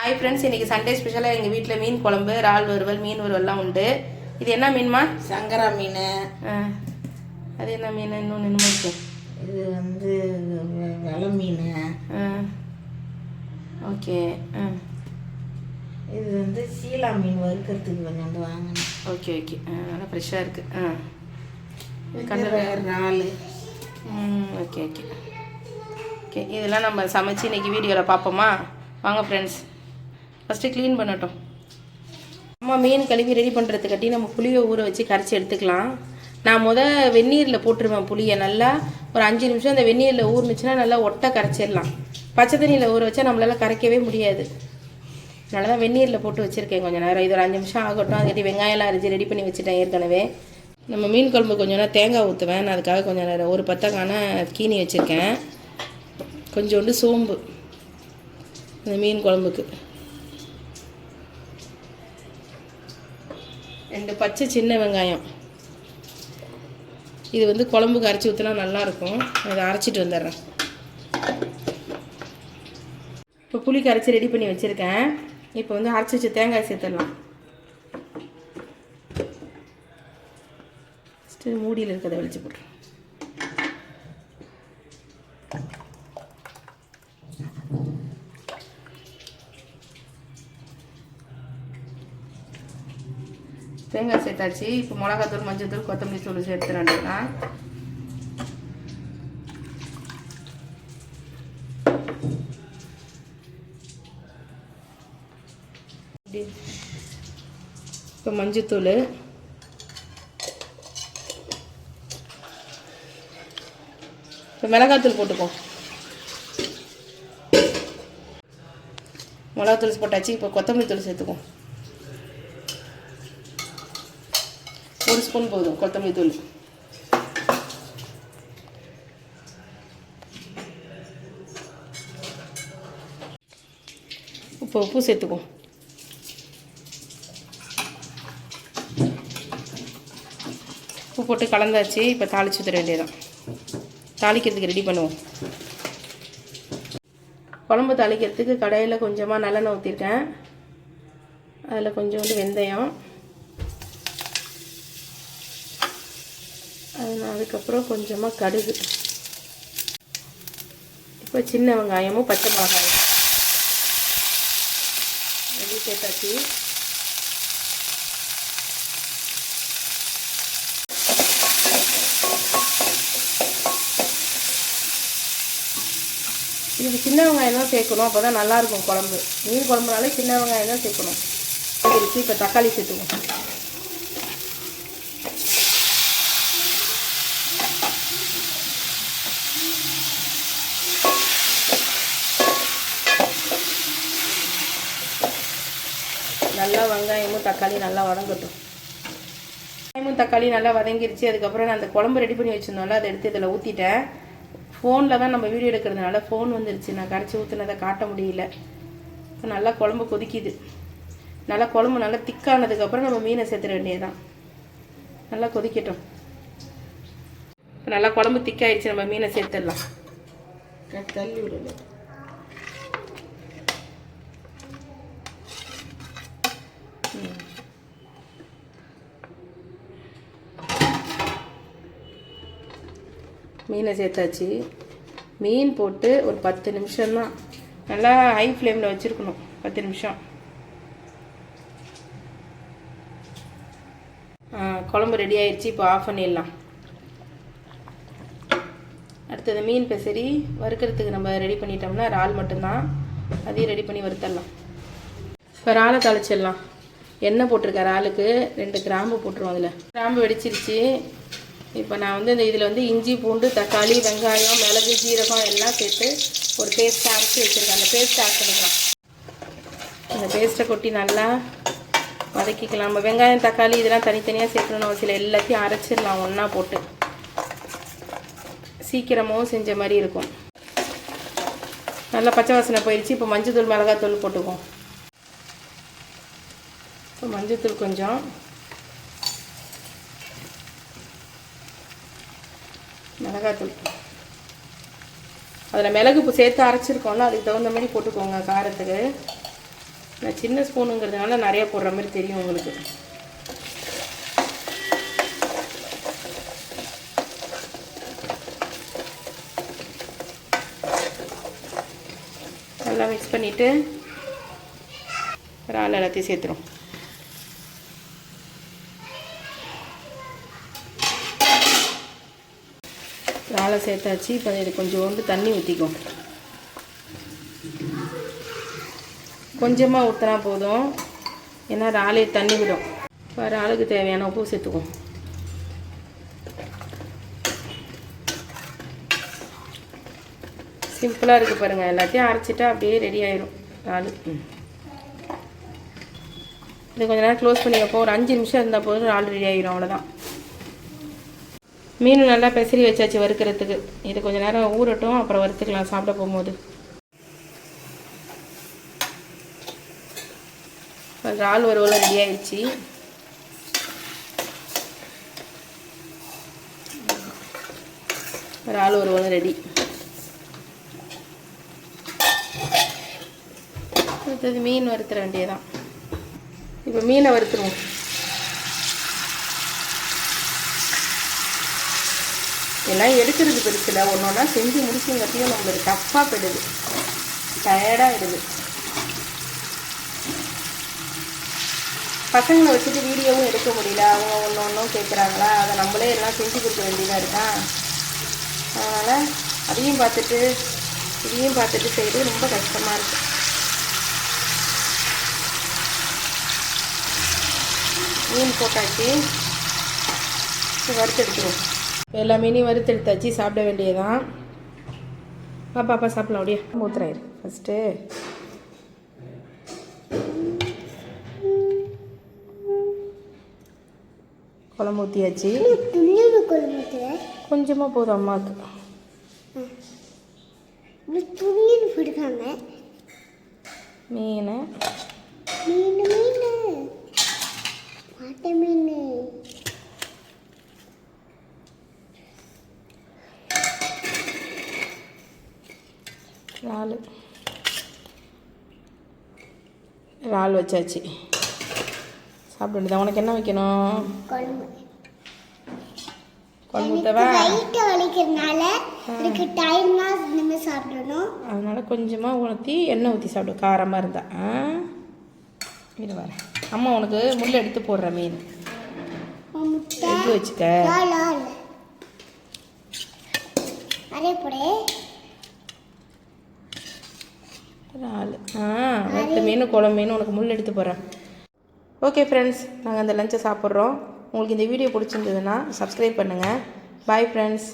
Hi friends இன்னைக்கு Sunday ஸ்பெஷலாக எங்கள் வீட்டில் மீன் குழம்பு இறால் வறுவல் மீன் வறுவல்லாம் உண்டு. இது என்ன மீன்மா? சங்கரா மீன். ஆ, அது என்ன மீன்? இன்னும் நின்று இருக்கு. இது வந்து வெலை மீன். ஓகே. ஆ. இது வந்து சீலா மீன் வறுக்கிறதுக்கு கொஞ்சோண்டு வாங்கினேன். Okay okay. ஆ நல்லா ஃப்ரெஷ்ஷாக இருக்குது ஆ. இது இறால். ம் ஓகே ஓகே. ஓகே இதெல்லாம் நம்ம சமைச்சு இன்னைக்கு வீடியோவில் பார்ப்போமா? வாங்க ஃப்ரெண்ட்ஸ் ஃபஸ்ட்டு க்ளீன் பண்ணட்டும். அம்மா மீன் கழுவி ரெடி பண்ணுறதுக்காட்டி நம்ம புளியை ஊற வச்சு கரைச்சி எடுத்துக்கலாம். நான் முத வெந்நீரில் போட்டுருவேன் புளியை நல்லா. ஒரு அஞ்சு நிமிஷம் அந்த வெந்நீரில் ஊறுனுச்சுன்னா நல்லா ஒட்டை கரைச்சிடலாம். பச்சை தண்ணியில் ஊற வச்சா நம்மளால் கரைக்கவே முடியாது. அதனால தான் வெந்நீரில் போட்டு வச்சுருக்கேன் கொஞ்சம் நேரம். இது ஒரு அஞ்சு நிமிஷம் ஆகட்டும். அதுக்கிட்ட வெங்காயம்லாம் அரிஞ்சு ரெடி பண்ணி வச்சுட்டேன் ஏற்கனவே. நம்ம மீன் குழம்பு கொஞ்சம் நேரம் தேங்காய் ஊற்றுவேன் நான் அதுக்காக கொஞ்சம் நேரம் ஒரு பத்தக்கான கீனி வச்சுருக்கேன். கொஞ்சோண்டு சோம்பு. இந்த மீன் குழம்புக்கு. ரெண்டு பச்சை சின்ன வெங்காயம். இது வந்து குழம்புக்கு அரைச்சி ஊற்றினா நல்லாயிருக்கும். அதை அரைச்சிட்டு வந்துடுறேன். இப்போ புளி கரைச்சி ரெடி பண்ணி வச்சுருக்கேன். இப்போ வந்து அரைச்சி வச்ச தேங்காய் சேர்த்துடலாம். ஃபஸ்ட்டு மூடியில் இருக்கிறத வெளிச்சு போட்டுருவோம் தேங்காய் சேர்த்தாச்சு. இப்போ மிளகாத்தூள் மஞ்சத்தூள் கொத்தமல்லி தூள் சேர்த்துறேன்னா இப்போ மஞ்சத்தூள். இப்போ மிளகாத்தூள் போட்டுக்கோ. மிளகாத்தூள் போட்டாச்சு. இப்போ கொத்தமல்லி தூள் சேர்த்துக்குவோம் ஒரு ஸ்பூன் போதும் கொத்தமல்லி தூள். இப்போ உப்பு சேர்த்துக்குவோம் உப்பு போட்டு கலந்தாச்சு இப்போ தாளிச்சு ஊற்ற வேண்டியதான் தாளிக்கிறதுக்கு ரெடி பண்ணுவோம். குழம்பு தாளிக்கிறதுக்கு கடையில் கொஞ்சமாக நல்லெண்ணெய் ஊற்றிருக்கேன் அதில் கொஞ்சோண்டு வெந்தயம். அதுக்கப்புறம் கொஞ்சமாக கடுகு. இப்போ சின்ன வெங்காயமும் பச்சை மிளகாயும். ரெடி சேர்த்தாச்சு இதுக்கு சின்ன வெங்காயம் தான் சேர்க்கணும். அப்போ தான் நல்லாயிருக்கும் குழம்பு. மீன் குழம்புனாலே சின்ன வெங்காயம் தான் சேர்க்கணும். இப்போ தக்காளி சேர்த்துக்கணும் நல்லா வெங்காயமும் தக்காளி நல்லா வதங்கட்டும். வெங்காயமும் தக்காளி நல்லா வதங்கிருச்சு. அதுக்கப்புறம் நான் அந்த குழம்பு ரெடி பண்ணி வச்சுருந்தோம்ல அதை எடுத்து இதில் ஊற்றிட்டேன் ஃபோனில் தான் நம்ம வீடியோ எடுக்கிறதுனால ஃபோன் வந்துருச்சு. நான் கரைச்சி ஊற்றுனதை காட்ட முடியல. இப்போ நல்லா குழம்பு கொதிக்குது. நல்லா குழம்பு நல்லா திக்கானதுக்கப்புறம் நம்ம மீனை சேர்த்துட வேண்டியதுதான். நல்லா கொதிக்கட்டும். இப்போ நல்லா குழம்பு திக்காயிடுச்சு நம்ம மீனை சேர்த்துடலாம். தள்ளி விடல மீனை சேர்த்தாச்சு. மீன் போட்டு ஒரு பத்து நிமிஷம்தான் நல்லா ஹை ஃப்ளேமில் வச்சுருக்கணும். பத்து நிமிஷம். குழம்பு ரெடி ஆயிடுச்சு இப்போ ஆஃப் பண்ணிடலாம். அடுத்தது மீன் பெசரி. வறுக்கிறதுக்கு நம்ம ரெடி பண்ணிட்டோம்னா இறால் மட்டும்தான். அதையும் ரெடி பண்ணி வறுத்தரலாம். இப்போ இறாலை தாளிச்சிடலாம். எண்ணெய் போட்டிருக்க இறாலுக்கு ரெண்டு கிராம்பு போட்டுருவோம் அதில். கிராம்பு வெடிச்சிருச்சு. இப்போ நான் வந்து இந்த இதில் வந்து இஞ்சி பூண்டு தக்காளி வெங்காயம் மிளகு ஜீரகம் எல்லாம் சேர்த்து ஒரு பேஸ்ட்டை அரைச்சி வச்சுருக்கேன். அந்த பேஸ்ட்டை ஆட் பண்ணிக்கலாம் அந்த பேஸ்ட்டை கொட்டி நல்லா வதக்கிக்கலாம். நம்ம வெங்காயம் தக்காளி இதெல்லாம் தனித்தனியாக சேர்க்கணும்னு அவசியம் எல்லாத்தையும் அரைச்சிடலாம் ஒன்றா போட்டு சீக்கிரமாகவும் செஞ்ச மாதிரி இருக்கும். நல்லா பச்சை வாசனை போயிடுச்சு. இப்போ மஞ்சத்தூள் மிளகாத்தூள் போட்டுக்குவோம். இப்போ மஞ்சத்தூள் கொஞ்சம் மிளகாத்தூள். அதில் மிளகு இப்போ சேர்த்து அரைச்சிருக்கோம்ல அதுக்கு தகுந்த மாதிரி போட்டுக்கோங்க காரத்துக்கு. நான் சின்ன ஸ்பூனுங்கிறதுனால நிறையா போடுற மாதிரி தெரியும் உங்களுக்கு. நல்லா மிக்ஸ் பண்ணிவிட்டு இறால் எல்லாத்தையும் சேர்த்துரும். இறாலை சேர்த்தாச்சு. இப்போ இது கொஞ்சோண்டு தண்ணி ஊற்றிக்கும் கொஞ்சமாக ஊற்றினா போதும். ஏன்னா இறாலே தண்ணி விடும். இப்போ இறாலுக்கு தேவையான உப்பு சேர்த்துக்குவோம் சிம்பிளாக இருக்குது பாருங்கள் எல்லாத்தையும் அரைச்சிட்டா அப்படியே ரெடி ஆயிரும். இறால். ம். இது கொஞ்ச நேரம் க்ளோஸ் பண்ணி வைப்போம் ஒரு அஞ்சு நிமிஷம் இருந்தால் போதும் இறால் ரெடி ஆயிரும். அவ்வளோதான் மீன் நல்லா பெசரி வச்சாச்சு வறுக்கிறதுக்கு. இது கொஞ்சம் நேரம் ஊறட்டும் அப்புறம் வறுத்துக்கலாம் சாப்பிட போகும்போது. இறால் வறுவல் ரெடி ஆயிடுச்சு. இறால் வறுவல் ரெடி அடுத்தது மீன் வறுத்துற வேண்டியதான் இப்போ மீனை வறுத்துருவோம். எல்லாம் எடுக்கிறது பெருசில். ஒன்று ஒன்றா செஞ்சு முடிச்சுங்கிறதையும் நம்மளுக்கு டஃப்பாக போயிடுது. டயர்டாகிடுது பசங்களை வச்சுட்டு வீடியோவும் எடுக்க முடியல. அவங்க ஒன்று ஒன்றும் கேட்குறாங்களா அதை நம்மளே எல்லாம் செஞ்சு கொடுக்க வேண்டியதாக இருக்கா? அதனால் அதையும் பார்த்துட்டு இதையும் பார்த்துட்டு செய்கிறது ரொம்ப கஷ்டமாக இருக்குது மீன் போட்டாச்சு. வறுத்து எடுத்துருவோம். எல்லா மீனையும் வறுத்து எடுத்தாச்சு சாப்பிட வேண்டியதான் பாப்பா பாப்பா சாப்பிடலாம் அப்படியே ஊத்துறாயிரு. ஃபஸ்ட்டு குழம்பு ஊற்றியாச்சு கொஞ்சமாக போதும் அம்மாவுக்கு மீனை. மீன் மீன். மாட்டை மீன். இறால். இறால் வச்சாச்சு. சாப்பிட வேண்டியதான் உனக்கு என்ன வைக்கணும்? அதனால் கொஞ்சமாக ஊற்றி எண்ணெய் ஊற்றி சாப்பிடு. காரமாக இருந்தா. ஆ? இது வரேன் அம்மா உனக்கு முள் எடுத்து போடுற மீன். எக்கு வச்சுக்க. அதே போல இறால் ஆ மற்ற மீன் குழம்பு மீன் உனக்கு முள் எடுத்து போகிறேன் ஓகே ஃப்ரெண்ட்ஸ் நாங்கள் அந்த லஞ்சை சாப்பிட்றோம். உங்களுக்கு இந்த வீடியோ பிடிச்சிருந்ததுன்னா சப்ஸ்கிரைப் பண்ணுங்கள் பாய் ஃப்ரெண்ட்ஸ்